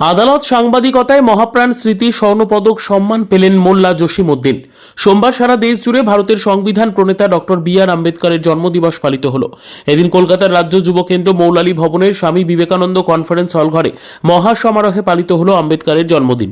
আদালত সাংবাদিকতায় মহাপ্রাণ স্মৃতি স্বর্ণপদক সম্মান পেলেন মোল্লা জসিম উদ্দিন সোমবার সারা দেশ জুড়ে ভারতের সংবিধান প্রণেতা ডক্টর বি আর আম্বেদকরের জন্মদিবস পালিত হল। এদিন কলকাতার রাজ্য যুব কেন্দ্র মৌলালী ভবনের স্বামী বিবেকানন্দ কনফারেন্স হল ঘরে মহাসমারোহে পালিত হল আম্বেদকরের জন্মদিন।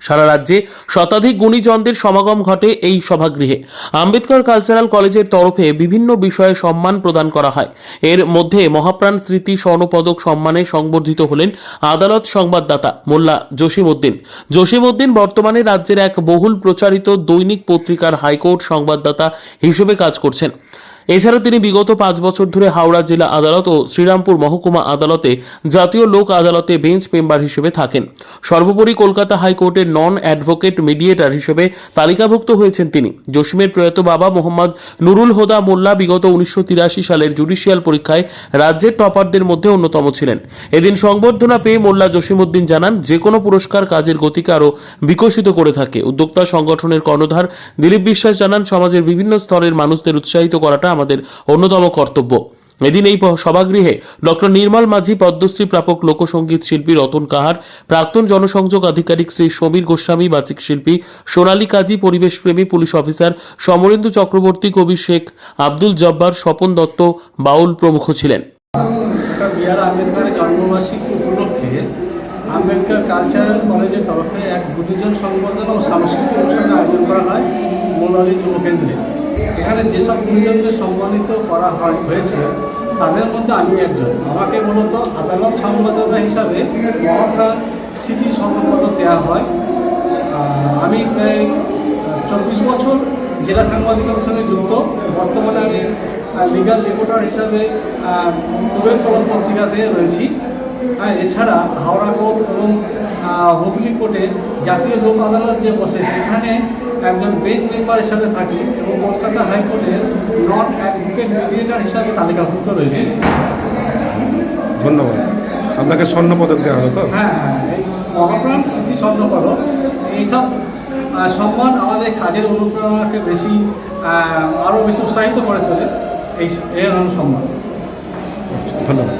সারা রাজ্যে শতাধিক গুণীজনদের সমাগম ঘটে এই সভাগৃহে। আম্বেদকর কালচারাল কলেজের তরফে বিভিন্ন বিষয়ে সম্মান প্রদান করা হয়। এর মধ্যে মহাপ্রাণ স্মৃতি স্বর্ণপদক সম্মানে সংবর্ধিত হলেন আদালত সংবাদদাতা মোল্লা জসিমউদ্দিন। জসিমউদ্দিন বর্তমানে রাজ্যের এক বহুল প্রচারিত দৈনিক পত্রিকার হাইকোর্ট সংবাদদাতা হিসেবে কাজ করছেন। এছাড়া তিনি বিগত পাঁচ বছর ধরে হাওড়া জেলা আদালত ও শ্রীরামপুর মহকুমা আদালতে জাতীয় লোক আদালতে বেঞ্চ মেম্বার হিসেবে থাকেন। সর্বোপরি কলকাতা হাইকোর্টের নন অ্যাডভোকেট মিডিয়েটর হিসেবে তালিকাভুক্ত হয়েছেন তিনি। জসিমের প্রয়াত বাবা মোহাম্মদ নুরুল হোদা মোল্লা বিগত উনিশশো তিরাশি সালের জুডিশিয়াল পরীক্ষায় রাজ্যের টপারদের মধ্যে অন্যতম ছিলেন। এদিন সংবর্ধনা পেয়ে মোল্লা জসিমউদ্দিন জানান, যে কোনো পুরস্কার কাজের গতিকে আরও বিকশিত করে থাকে। উদ্যোক্তা সংগঠনের কর্ণধার দিলীপ বিশ্বাস জানান, সমাজের বিভিন্ন স্তরের মানুষদের উৎসাহিত করাটা আমাদের অন্যতম কর্তব্য। এদিন এই সভাগৃহে ডক্টর নির্মল মাঝি, পদ্মশ্রী প্রাপক লোকসঙ্গীত শিল্পী রতন কাহার, প্রাক্তন জনসংযোগ আধিকারিক শ্রী সমীর গোস্বামী, বাচিক শিল্পী সোনালী কাজী, পরিবেশপ্রেমী পুলিশ অফিসার সমরেন্দু চক্রবর্তী, কবি শেখ আব্দুল জব্বার, স্বপন দত্ত, বাউল প্রমুখ ছিলেন। আম্বেদকর কালচারাল কলেজের তরফে এক সংবর্ধনা ও সাংস্কৃতিক আয়োজন করা হয় মৌলালী যুবকেন্দ্রে এখানে যেসব গুণীজনদের সম্মানিত করা হয়, হয়েছে, তাদের মধ্যে আমি একজন। আমাকে মূলত আদালত সংবাদদাতা হিসাবে মহাপ্রাণ স্মৃতি স্বর্ণপদক দেওয়া হয়। আমি প্রায় চব্বিশ বছর জেলা সাংবাদিকতার সঙ্গে যুক্ত। বর্তমানে আমি লিগাল রিপোর্টার হিসাবে কুবের কলম পত্রিকাতে রয়েছি। হ্যাঁ এছাড়া হাওড়া কোর্ট এবং হুগলি কোর্টে জাতীয় লোক আদালত যে বসে সেখানে একজন বেঞ্চ মেম্বার হিসাবে থাকি এবং কলকাতা হাইকোর্টের নন অ্যাডভোকেট মিডিয়েটার হিসাবে তালিকাভুক্ত রয়েছে। ধন্যবাদ। আপনাকে স্বর্ণপদক দেওয়া হলো তো? হ্যাঁ হ্যাঁ এই মহাপ্রাণ স্মৃতি স্বর্ণপদক। এইসব সম্মান আমাদের কাজের অনুপ্রেরণাকে বেশি আরও বেশি উৎসাহিত করে তোলে। এই এই ধরনের সম্মান। ধন্যবাদ।